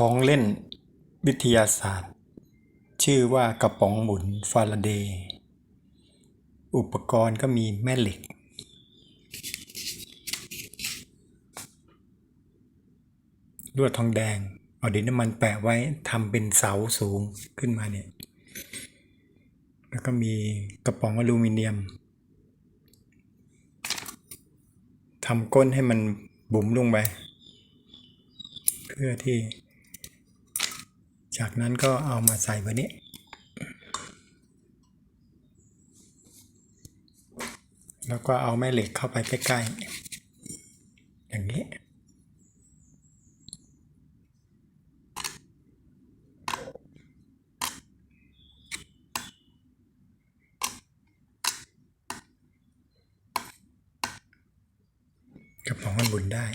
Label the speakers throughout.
Speaker 1: ของเล่นวิทยาศาสตร์ ชื่อว่ากระป๋องหมุนฟาราเดย์อุปกรณ์ก็มีแม่เหล็ก ลวดทองแดง เอาดินน้ำมันแปะไว้ทำเป็นเสาสูงขึ้นมาเนี่ย แล้วก็มีกระป๋องอลูมิเนียมทำก้นให้มันบุ๋มลงไป เพื่อที่ จากนั้นก็เอามาใส่ไว้นี้ แล้วก็เอาแม่เหล็กเข้าไปใกล้ๆ อย่างนี้กระป๋องมันบุนได้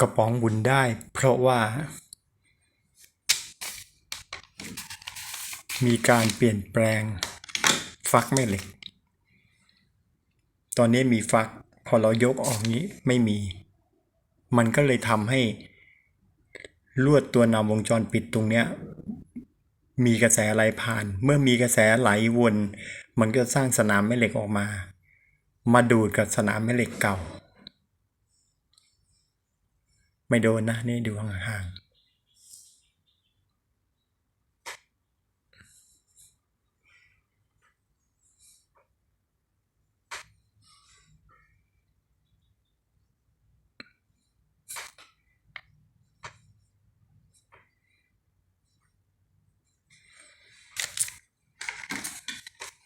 Speaker 1: กระป๋องบุญได้ เพราะว่า มีการเปลี่ยนแปลงฟักแม่เหล็ก ตอนนี้มีฟักพอเรายกออกนี้ไม่มี มันก็เลยทำให้ลวดตัวนำวงจรปิดตรงเนี้ยมีกระแสไหลผ่าน เมื่อมีกระแสไหลวน มันก็สร้างสนามแม่เหล็กออกมา มาดูดกับสนามแม่เหล็กเก่า ไม่โดนนะนี่ดูห่างๆ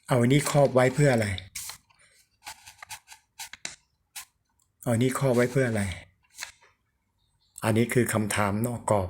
Speaker 1: เอาอันนี้ครอบไว้เพื่ออะไร เอาอันนี้ครอบไว้เพื่ออะไร อันนี้คือคำถามนอกกรอบ